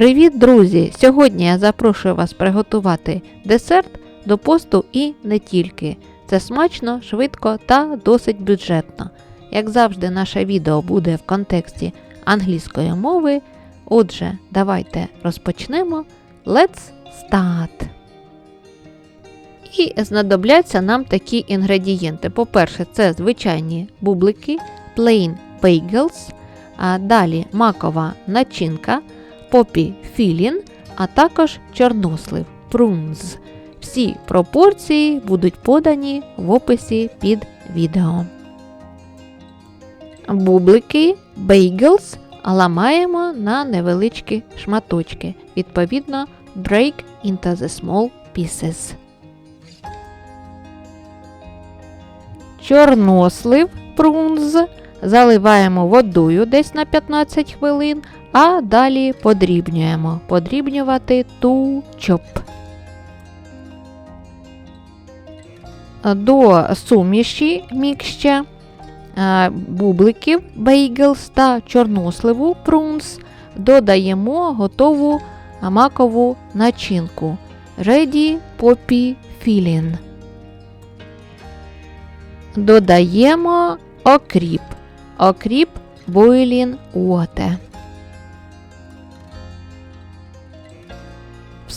Привіт, друзі! Сьогодні я запрошую вас приготувати десерт до посту і не тільки. Це смачно, швидко та досить бюджетно. Як завжди, наше відео буде в контексті англійської мови. Отже, давайте розпочнемо. Let's start! І знадобляться нам такі інгредієнти. По-перше, це звичайні бублики, plain bagels, а далі макова начинка, попі філін, а також чорнослив прунз. Всі пропорції будуть подані в описі під відео. Бублики, бейгелс ламаємо на невеличкі шматочки. Відповідно, break into the small pieces. Чорнослив прунз заливаємо водою десь на 15 хвилин, а далі подрібнюємо. Подрібнювати ту чоп. До суміші мікще е, бубликів бейгелс та чорносливу прунс додаємо готову макову начинку Ready Poppy Filling. Додаємо окріп. Окріп boiling water.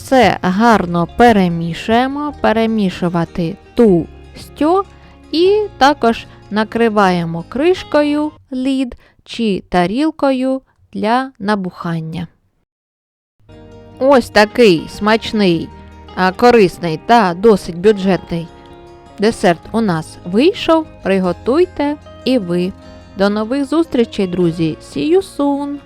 Все гарно перемішуємо, перемішувати ту стьо і також накриваємо кришкою лід чи тарілкою для набухання. Ось такий смачний, корисний та досить бюджетний десерт у нас вийшов. Приготуйте і ви. До нових зустрічей, друзі! See you soon!